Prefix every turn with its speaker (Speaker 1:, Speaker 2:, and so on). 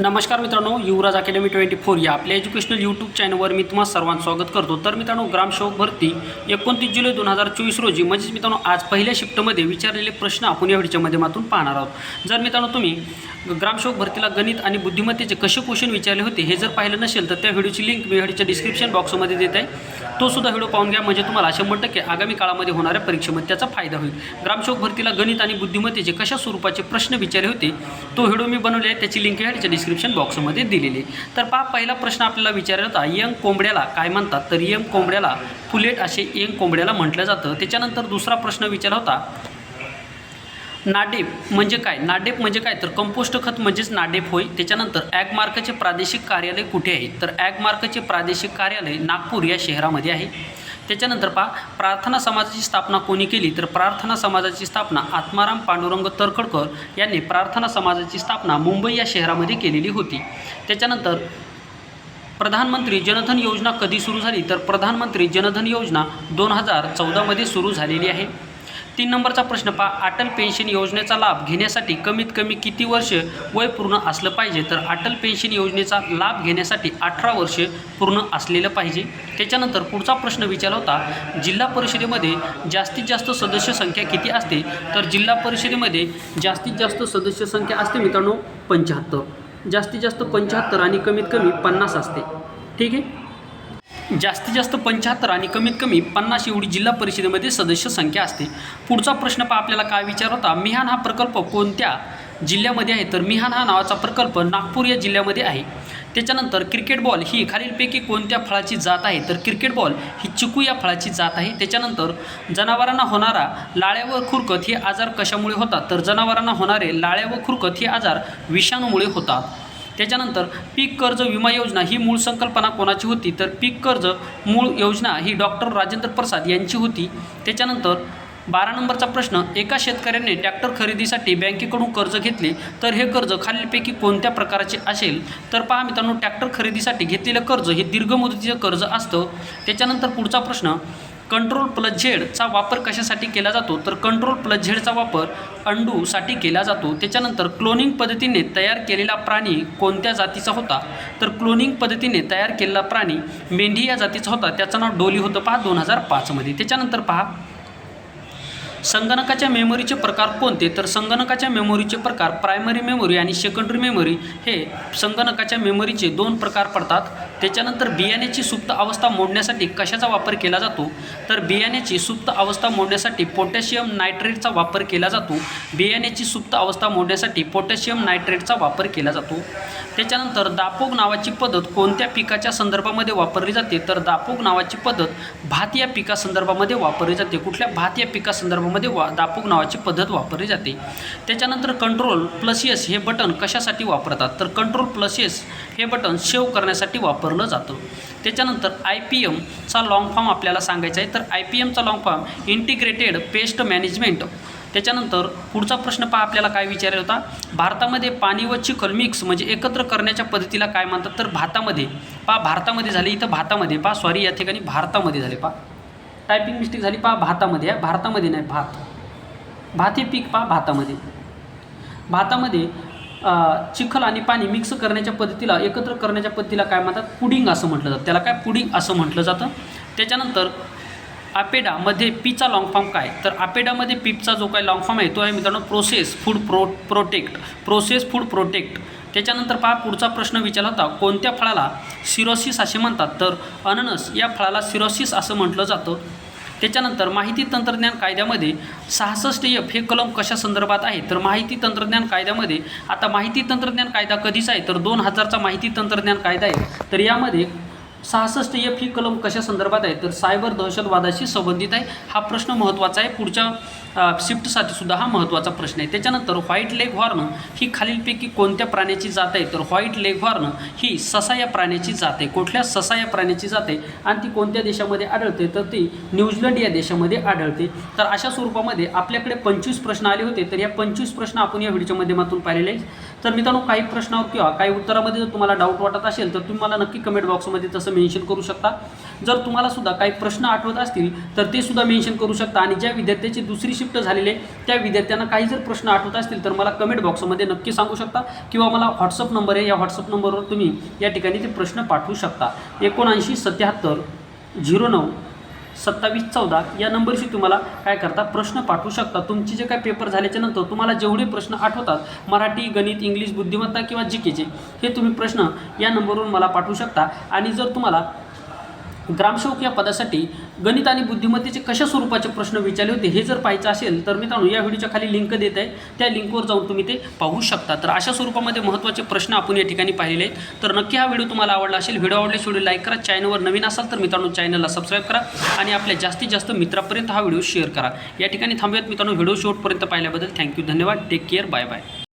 Speaker 1: नमस्कार मित्रांनो युवराज academy twenty four या आपल्या एज्युकेशनल यूट्यूब चॅनलवर मी तुम्हाला सर्वांचं स्वागत करतो. तर मित्रांनो ग्रामसेवक भरती एकोणतीस जुलै दोन हजार चोवीस रोजी म्हणजेच मित्रांनो आज पहिल्या शिफ्टमध्ये विचारलेले प्रश्न आपण या व्हिडिओच्या माध्यमातून पाहणार आहोत. जर मित्रांनो तुम्ही ग्रामसेवक भरतीला गणित आणि बुद्धिमत्तेचे कसे क्वेश्चन विचारले होते हे जर पाहिलं नसेल तर त्या व्हिडिओची लिंक मी व्हिडिओच्या डिस्क्रिप्शन बॉक्समध्ये देत आहे. तो सुद्धा व्हिडिओ पाहून घ्या. म्हणजे तुम्हाला शंभर टक्के आगामी काळामध्ये होणाऱ्या परीक्षेमध्ये त्याचा फायदा होईल. ग्रामसेवक भरतीला गणित आणि बुद्धिमत्तेचे कशा स्वरूपाचे प्रश्न विचारले होते तो व्हिडिओ मी बनवले आहे. त्याची लिंक ह्याच्या डिस्क्रिप्शन बॉक्समध्ये दिलेली तर पहा पहिला प्रश्न आपल्याला विचारला होता यंग कोंबड्याला काय म्हणतात? तर यंग कोंबड्याला फुलेट असे यंग कोंबड्याला म्हटलं जातं. त्याच्यानंतर दुसरा प्रश्न विचारला होता. नाडेप म्हणजे काय? नाडेप म्हणजे काय? तर कंपोस्ट खत म्हणजेच नाडेप होय. त्याच्यानंतर ॲगमार्कचे प्रादेशिक कार्यालय कुठे आहे? तर ॲगमार्कचे प्रादेशिक कार्यालय नागपूर या शहरामध्ये आहे. त्याच्यानंतर पहा प्रार्थना समाजाची स्थापना कोणी केली? तर प्रार्थना समाजाची स्थापना आत्माराम पांडुरंग तरखडकर यांनी प्रार्थना समाजाची स्थापना मुंबई या शहरामध्ये केलेली होती. त्याच्यानंतर प्रधानमंत्री जनधन योजना कधी सुरू झाली? तर प्रधानमंत्री जनधन योजना दोन हजार चौदामध्ये सुरू झालेली आहे. तीन नंबरचा प्रश्न पहा. अटल पेन्शन योजनेचा लाभ घेण्यासाठी कमीत कमी किती वर्ष वय पूर्ण असलं पाहिजे? तर अटल पेन्शन योजनेचा लाभ घेण्यासाठी अठरा वर्ष पूर्ण असलेलं पाहिजे. त्याच्यानंतर पुढचा प्रश्न विचारला होता जिल्हा परिषदेमध्ये जास्तीत जास्त सदस्य संख्या किती असते? तर जिल्हा परिषदेमध्ये जास्तीत जास्त सदस्य संख्या असते मित्रांनो पंच्याहत्तर. जास्तीत जास्त पंच्याहत्तर आणि कमीत कमी पन्नास असते. ठीक आहे? जास्तीत जास्त पंच्याहत्तर आणि कमीत कमी पन्नास एवढी जिल्हा परिषदेमध्ये सदस्य संख्या असते. पुढचा प्रश्न पहा आपल्याला काय विचार होता? मिहान हा प्रकल्प कोणत्या जिल्ह्यामध्ये आहे? तर मिहान हा नावाचा प्रकल्प नागपूर या जिल्ह्यामध्ये आहे. त्याच्यानंतर क्रिकेट बॉल ही खालीलपैकी कोणत्या फळाची जात आहे? तर क्रिकेट बॉल ही चिकू या फळाची जात आहे. त्याच्यानंतर जनावरांना होणारा लाळ्या व खुरकत हे आजार कशामुळे होतात? तर जनावरांना होणारे लाळ्या व खुरकत हे आजार विषाणूमुळे होतात. त्याच्यानंतर पीक कर्ज विमा योजना ही मूळ संकल्पना कोणाची होती? तर पीक कर्ज मूळ योजना ही डॉक्टर राजेंद्र प्रसाद यांची होती. त्याच्यानंतर बारा नंबरचा प्रश्न एका शेतकऱ्याने ट्रॅक्टर खरेदीसाठी बँकेकडून कर्ज घेतले तर हे कर्ज खालीलपैकी कोणत्या प्रकारचे असेल? तर पहा मित्रांनो ट्रॅक्टर खरेदीसाठी घेतलेलं कर्ज हे दीर्घ मुदतीचं कर्ज असतं. त्याच्यानंतर पुढचा प्रश्न कंट्रोल प्लस झेडचा वापर कशासाठी केला जातो? तर कंट्रोल प्लस झेडचा वापर अंडूसाठी केला जातो. त्याच्यानंतर क्लोनिंग पद्धतीने तयार केलेला प्राणी कोणत्या जातीचा होता? तर क्लोनिंग पद्धतीने तयार केलेला प्राणी मेंढी या जातीचा होता. त्याचं नाव डोली होतं. पहा दोन हजार पाचमध्ये. त्याच्यानंतर पहा संगणकाच्या मेमोरीचे प्रकार कोणते? तर संगणकाच्या मेमोरीचे प्रकार प्रायमरी मेमोरी आणि सेकंडरी मेमोरी हे संगणकाच्या मेमोरीचे दोन प्रकार पडतात. त्याच्यानंतर बियाण्याची सुप्त अवस्था मोडण्यासाठी कशाचा वापर केला जातो? तर बियाण्याची सुप्त अवस्था मोडण्यासाठी पोटॅशियम नायट्रेटचा वापर केला जातो. बियाण्याची सुप्त अवस्था मोडण्यासाठी पोटॅशियम नायट्रेटचा वापर केला जातो. त्याच्यानंतर दापोग नावाची पद्धत कोणत्या पिकाच्या संदर्भामध्ये वापरली जाते? तर दापोग नावाची पद्धत भात या पिकासंदर्भामध्ये वापरली जाते. कुठल्या भात या पिकासंदर्भामध्ये वा दापोग नावाची पद्धत वापरली जाते. त्याच्यानंतर कंट्रोल प्लस एस हे बटन कशासाठी वापरतात? तर कंट्रोल प्लस एस हे बटन सेव्ह करण्यासाठी वापरलं जातं. त्याच्यानंतर आय पी एमचा लाँग फॉर्म आपल्याला सांगायचा आहे. तर I P एमचा long form integrated pest management त्याच्यानंतर पुढचा प्रश्न पहा आपल्याला काय विचारला होता? भारतामध्ये पाणी व चिखल मिक्स म्हणजे एकत्र करण्याच्या पद्धतीला काय म्हणतात तर भातामध्ये. पहा भारतामध्ये झाले इथं भातामध्ये. पहा सॉरी या ठिकाणी भारतामध्ये झाले पहा. टायपिंग मिस्टेक झाली पहा भातामध्ये आहे भारतामध्ये नाही भात. भात हे पीक पहा भातामध्ये. भातामध्ये चिखल आणि पाणी मिक्स करण्याच्या पद्धतीला एकत्र करण्याच्या पद्धतीला काय म्हणतात? पुडिंग असं म्हटलं जातं. त्याला काय? पुडिंग असं म्हटलं जातं. त्याच्यानंतर आपेडामध्ये पीचा लॉंग फॉर्म काय? तर आपेडामध्ये पीपचा जो काय लॉंग फॉर्म आहे तो आहे मित्रांनो process food pro protect process food protect त्याच्यानंतर पहा पुढचा प्रश्न विचारला होता कोणत्या फळाला सिरोसिस असे म्हणतात? तर अननस या फळाला सिरोसिस असं म्हटलं जातं. त्याच्यानंतर माहिती तंत्रज्ञान कायद्यामध्ये सहासष्ट एफ हे कलम कशा संदर्भात आहे? तर माहिती तंत्रज्ञान कायद्यामध्ये आता माहिती तंत्रज्ञान कायदा कधीचा आहे? तर दोन हजारचा माहिती तंत्रज्ञान कायदा आहे. तर यामध्ये सहासष्ट एफ ही कलम कशा संदर्भात आहे? तर सायबर दहशतवादाशी संबंधित आहे. हा प्रश्न महत्त्वाचा आहे. पुढच्या शिफ्टसाठी सुद्धा हा महत्त्वाचा प्रश्न आहे. त्याच्यानंतर व्हाईट लेग हॉर्न ही खालीलपैकी कोणत्या प्राण्याची जात आहे? तर व्हाईट लेग हॉर्न ही ससा या प्राण्याची जात आहे. कुठल्या ससा या प्राण्याची जात आहे? आणि ती कोणत्या देशामध्ये आढळते? तर ती न्यूझीलंड या देशामध्ये आढळते. तर अशा स्वरूपामध्ये आपल्याकडे पंचवीस प्रश्न आले होते. तर या पंचवीस प्रश्न आपण या व्हिडिओच्या माध्यमातून पाहिलेले तर मित्रांनो काही प्रश्नावर किंवा काही उत्तरामध्ये जर तुम्हाला डाऊट वाटत असेल तर तुम्ही मला नक्की कमेंट बॉक्समध्ये तसं मेन्शन करू शकता. जर तुम्हाला सुद्धा काही प्रश्न आठवत असतील तर ते सुद्धा मेन्शन करू शकता. आणि ज्या विद्यार्थ्याची दुसरी शिफ्ट झालेली आहे त्या विद्यार्थ्यांना काही जर प्रश्न आठवत असतील तर मला कमेंट बॉक्समध्ये नक्की सांगू शकता. किंवा मला व्हॉट्सअप नंबर आहे या व्हॉट्सअप नंबरवर तुम्ही या ठिकाणी ते प्रश्न पाठवू शकता. एकोणऐंशी सत्याहत्तर झिरो नऊ सत्तावीस चौदा या नंबरशी तुम्हाला काय करता प्रश्न पाठवू शकता. तुमचे जे काय पेपर झाल्याच्यानंतर तुम्हाला जेवढे प्रश्न आठवतात मराठी गणित इंग्लिश बुद्धिमत्ता किंवा जी केचे हे तुम्ही प्रश्न या नंबरवरून मला पाठवू शकता. आणि जर तुम्हाला ग्रामसेवक या पदासाठी गणित आणि बुद्धिमत्तेचे कशा स्वरूपाचे प्रश्न विचारले होते हे जर पाहायचं असेल तर मित्रांनो या व्हिडिओच्या खाली लिंक देत आहे. त्या लिंकवर जाऊन तुम्ही ते पाहू शकता. तर अशा स्वरूपामध्ये महत्त्वाचे प्रश्न आपण या ठिकाणी पाहिलेले आहेत. तर नक्की हा व्हिडिओ तुम्हाला आवडला असेल व्हिडिओ आवडल्यास व्हिडिओ लाईक करा चॅनलवर नवीन असाल तर मित्रांनो चॅनलला सबस्क्राईब करा आणि आपल्या जास्तीत जास्त मित्रापर्यंत हा व्हिडिओ शेअर करा. या ठिकाणी थांबूयात मित्रांनो व्हिडिओ शेवटपर्यंत पाहिल्याबद्दल थँक्यू धन्यवाद टेक केअर बाय बाय